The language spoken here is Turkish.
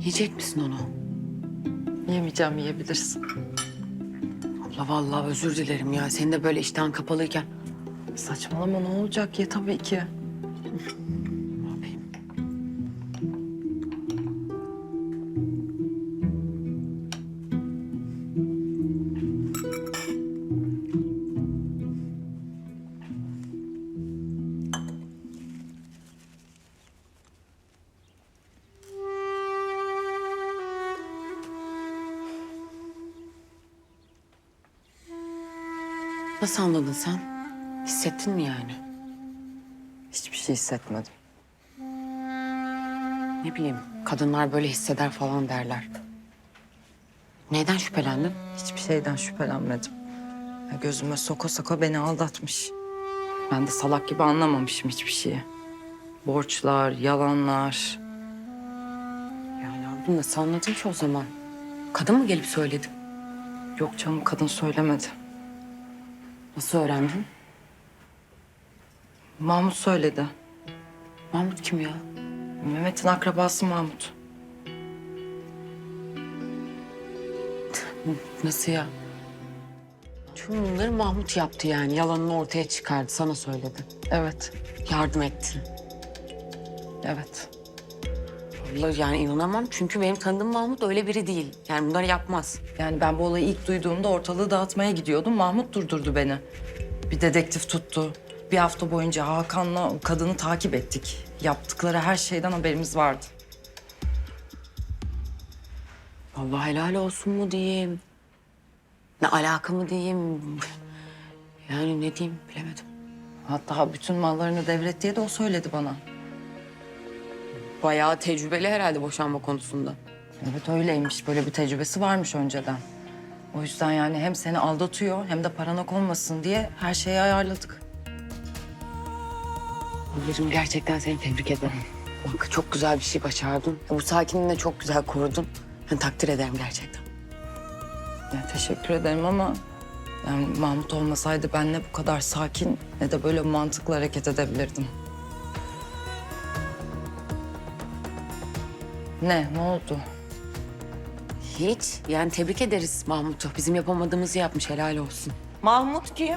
Yiyecek misin onu? Yemeyeceğim yiyebilirsin. Abla vallahi özür dilerim ya. Senin de böyle iştahın kapalıyken. Saçmalama ne olacak ye tabii ki. Nasıl anladın sen? Hissettin mi yani? Hiçbir şey hissetmedim. Ne bileyim, kadınlar böyle hisseder falan derler. Neyden şüphelendin? Hiçbir şeyden şüphelenmedim. Ya gözüme soka soka beni aldatmış. Ben de salak gibi anlamamışım hiçbir şeyi. Borçlar, yalanlar. Ya yavrum nasıl anladın ki o zaman? Kadın mı gelip söyledi? Yok canım kadın söylemedi. Nasıl öğrendin? Mahmut söyledi. Mahmut kim ya? Mehmet'in akrabası Mahmut. Nasıl ya? Tüm bunları Mahmut yaptı yani. Yalanını ortaya çıkardı, sana söyledi. Evet, Yardım etti. evet. Vallahi yani inanamam çünkü benim tanıdığım Mahmut öyle biri değil. Yani bunları yapmaz. Yani ben bu olayı ilk duyduğumda ortalığı dağıtmaya gidiyordum. Mahmut durdurdu beni. Bir dedektif tuttu. Bir hafta boyunca Hakan'la kadını takip ettik. Yaptıkları her şeyden haberimiz vardı. Allah helal olsun mu diyeyim? Ne alaka mı diyeyim? Yani ne diyeyim bilemedim. Hatta bütün mallarını devret diye de o söyledi bana. Bayağı tecrübeli herhalde boşanma konusunda. Evet öyleymiş. Böyle bir tecrübesi varmış önceden. O yüzden yani hem seni aldatıyor hem de paranak olmasın diye her şeyi ayarladık. Ablacığım gerçekten seni tebrik ederim. Bak çok güzel bir şey başardın. Bu sakinliğini de çok güzel korudun. Ben takdir ederim gerçekten. Ya teşekkür ederim ama yani Mahmut olmasaydı ben ne bu kadar sakin ne de böyle mantıklı hareket edebilirdim. Ne? Ne oldu? Hiç. Yani tebrik ederiz Mahmut'u. Bizim yapamadığımızı yapmış helal olsun. Mahmut kim?